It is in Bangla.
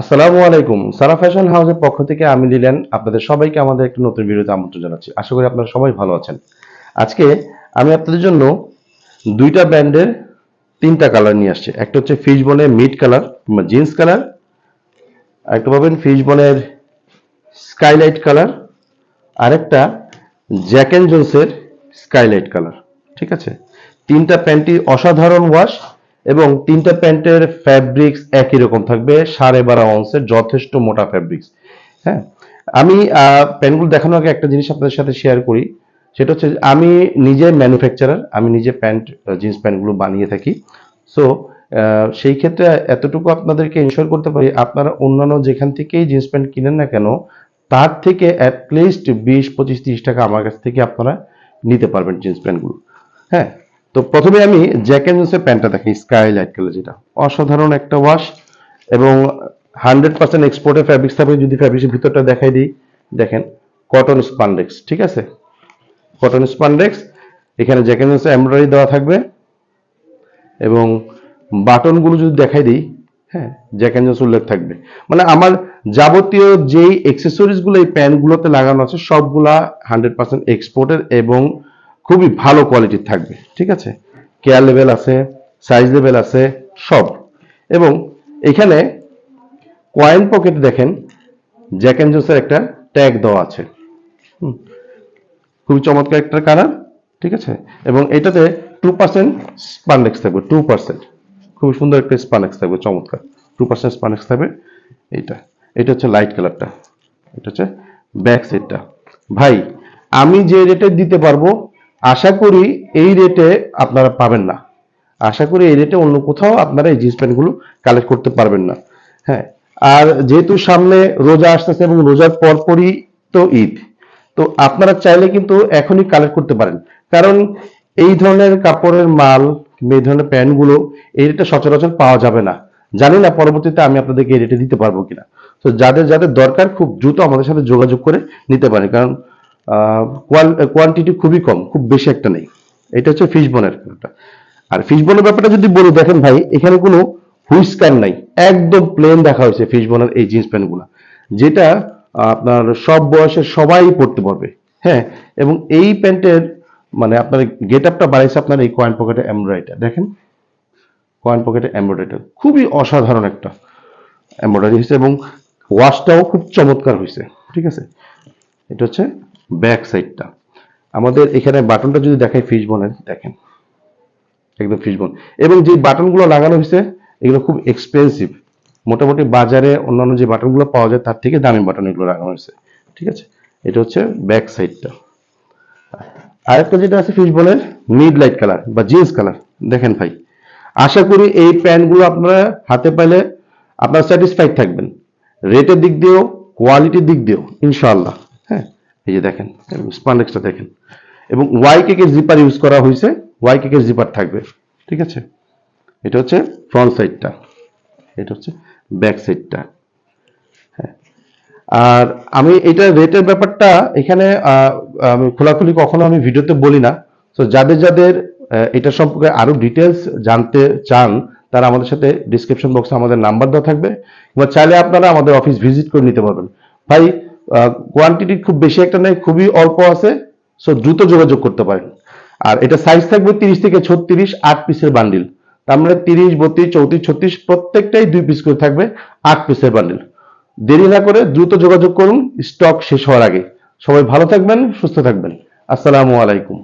আসসালামু আলাইকুম। সারা ফ্যাশন হাউসের পক্ষ থেকে আমি লিলেন। আপনাদের সবাইকে আমাদের একটা নতুন ভিডিওতে আমন্ত্রণ জানাচ্ছি। আশা করি আপনারা সবাই ভালো আছেন। আজকে আমি আপনাদের জন্য দুইটা ব্র্যান্ডের তিনটা কালার নিয়ে আসছি। একটা হচ্ছে ফিশ বনের মিড কালার কিংবা জিন্স কালার আরেকটা পাবেন ফিশ বনের স্কাইলাইট কালার আরেকটা জ্যাক অ্যান্ড জোন্সের স্কাইলাইট কালার ঠিক আছে? তিনটা প্যান্টই অসাধারণ ওয়াশ এবং তিনটা প্যান্টের ফ্যাব্রিক্স একই রকম থাকবে, সাড়ে বারো অংশের যথেষ্ট মোটা ফ্যাব্রিক্স হ্যাঁ আমি প্যান্টগুলো দেখানোর আগে একটা জিনিস আপনাদের সাথে শেয়ার করি। সেটা হচ্ছে আমি নিজে ম্যানুফ্যাকচারার আমি নিজে প্যান্ট জিন্স প্যান্টগুলো বানিয়ে থাকি। সো সেই ক্ষেত্রে এতটুকু আপনাদেরকে ইনশোর করতে পারি, আপনারা অন্যান্য যেখান থেকেই জিন্স প্যান্ট কিনেন না কেন, তার থেকে অ্যাটলিস্ট বিশ, পঁচিশ, তিরিশ টাকা আমার কাছ থেকে আপনারা নিতে পারবেন জিন্স প্যান্টগুলো। হ্যাঁ তো প্রথমে আমি জ্যাক অ্যান্ড প্যান্টটা দেখি স্কাই লাইট কালার যেটা। অসাধারণ একটা ওয়াশ এবং হান্ড্রেড পার্সেন্ট এক্সপোর্টের ফ্যাব্রিক্স থাকবে যদি ফ্যাব্রিক্সের ভিতরটা দেখাই দিই, দেখেন কটন স্পান্ডেক্স ঠিক আছে? কটন স্পান্ডেক্স এখানে জ্যাক অ্যান্ড জোন্সের এমব্রয়ডারি দেওয়া থাকবে এবং বাটনগুলো যদি দেখাই দিই হ্যাঁ জ্যাক অ্যান্ড জোন্স উল্লেখ থাকবে। মানে আমার যাবতীয় যেই অ্যাক্সেসরিজগুলো এই প্যান্টগুলোতে লাগানো আছে, সবগুলা হান্ড্রেড পার্সেন্ট এক্সপোর্টের এবং খুবই ভালো কোয়ালিটির থাকবে, ঠিক আছে? কেয়ার লেভেল আছে সাইজ লেভেল আছে, সব। এবং এখানে কয়েন পকেট দেখেন জ্যাক অ্যান্ড জোন্সের একটা ট্যাগ দেওয়া আছে। খুবই চমৎকার একটা কালার ঠিক আছে? এবং এটাতে টু পার্সেন্ট স্পান্ডেক্স থাকবে টু পার্সেন্ট খুবই সুন্দর একটা স্পানেক্স থাকবে, চমৎকার। টু পার্সেন্ট স্পানেক্স থাকবে, এইটা। এটা হচ্ছে লাইট কালারটা এটা হচ্ছে ব্যাক সাইডটা ভাই, আমি যে রেটে দিতে পারব আশা করি এই রেটে আপনারা পাবেন না। আশা করি এই রেটে অন্য কোথাও আপনারা এই জিন্স প্যান্টগুলো কালেক্ট করতে পারবেন না। হ্যাঁ আর যেহেতু সামনে রোজা আসতেছে এবং রোজার পরপরই তো ঈদ, তো আপনারা চাইলে কিন্তু এখনই কালেক্ট করতে পারেন। কারণ এই ধরনের কাপড়ের মাল এই ধরনের প্যান্টগুলো এই রেটে সচরাচর পাওয়া যাবে না। জানি না পরবর্তীতে আমি আপনাদেরকে এই রেটে দিতে পারব কিনা। তো যাদের যাদের দরকার খুব দ্রুত আমাদের সাথে যোগাযোগ করে নিতে পারেন। কারণ কোয়ান্টিটি খুবই কম, খুব বেশি একটা নেই। এটা হচ্ছে ফিশ বনের একটা আর ফিশ বনের ব্যাপারটা যদি বলি, দেখেন ভাই, এখানে কোনো হুইস্কার নাই। একদম প্লেন দেখা হয়েছে ফিশ বনের এই জিন্স প্যান্টগুলো যেটা আপনার সব বয়সের সবাই পড়তে পারবে। হ্যাঁ এবং এই প্যান্টের মানে আপনার গেট আপটা বাড়াইছে আপনার এই কয়েন পকেটে এমব্রয়ডারিটা দেখেন কয়েন পকেটে এমব্রয়ডারিটা খুবই অসাধারণ একটা এমব্রয়ডারি হয়েছে এবং ওয়াশটাও খুব চমৎকার হয়েছে। ঠিক আছে? এটা হচ্ছে ব্যাক সাইডটা আমাদের এখানে বাটনটা যদি দেখাই ফিশ বনের দেখেন। একদম ফিশ বোন এবং যে বাটনগুলো লাগানো হয়েছে, এগুলো খুব এক্সপেন্সিভ মোটামুটি বাজারে অন্যান্য যে বাটনগুলো পাওয়া যায়, তার থেকে দামি বাটন এগুলো লাগানো হয়েছে। ঠিক আছে? এটা হচ্ছে ব্যাক সাইডটা আরেকটা যেটা আছে ফিশ বোনের মিড লাইট কালার বা জিন্স কালার দেখেন ভাই। আশা করি এই প্যান্টগুলো আপনারা হাতে পাইলে আপনারা স্যাটিসফাইড থাকবেন। রেটের দিক দিয়েও কোয়ালিটির দিক দিয়েও, ইনশাআল্লাহ। হ্যাঁ এই যে দেখেন স্পান্ডেক্সটা দেখেন। এবং ওয়াই কেকের জিপার ইউজ করা হয়েছে ওয়াই কেকের জিপার থাকবে, ঠিক আছে? এটা হচ্ছে ফ্রন্ট সাইডটা এটা হচ্ছে ব্যাক সাইডটা হ্যাঁ। আর আমি এটা রেটের ব্যাপারটা এখানে আমি খোলাখুলি কখনো আমি ভিডিওতে বলি না। তো যাদের যাদের এটা সম্পর্কে আরও ডিটেলস জানতে চান, তারা আমাদের সাথে ডিসক্রিপশন বক্সে আমাদের নাম্বার দেওয়া থাকবে, কিংবা চাইলে আপনারা আমাদের অফিস ভিজিট করে নিতে পারবেন। ভাই কোয়ান্টিটি খুব বেশি একটা নেই, খুবই অল্প আছে সো দ্রুত যোগাযোগ করতে পারেন। আর এটা সাইজ থাকবে তিরিশ থেকে ছত্রিশ, আট পিসের বান্ডিল তার মানে তিরিশ, বত্রিশ, চৌত্রিশ, ছত্রিশ, প্রত্যেকটাই দুই পিস করে থাকবে আট পিসের বান্ডিল দেরি না করে দ্রুত যোগাযোগ করুন স্টক শেষ হওয়ার আগে। সবাই ভালো থাকবেন, সুস্থ থাকবেন। আসসালামু আলাইকুম।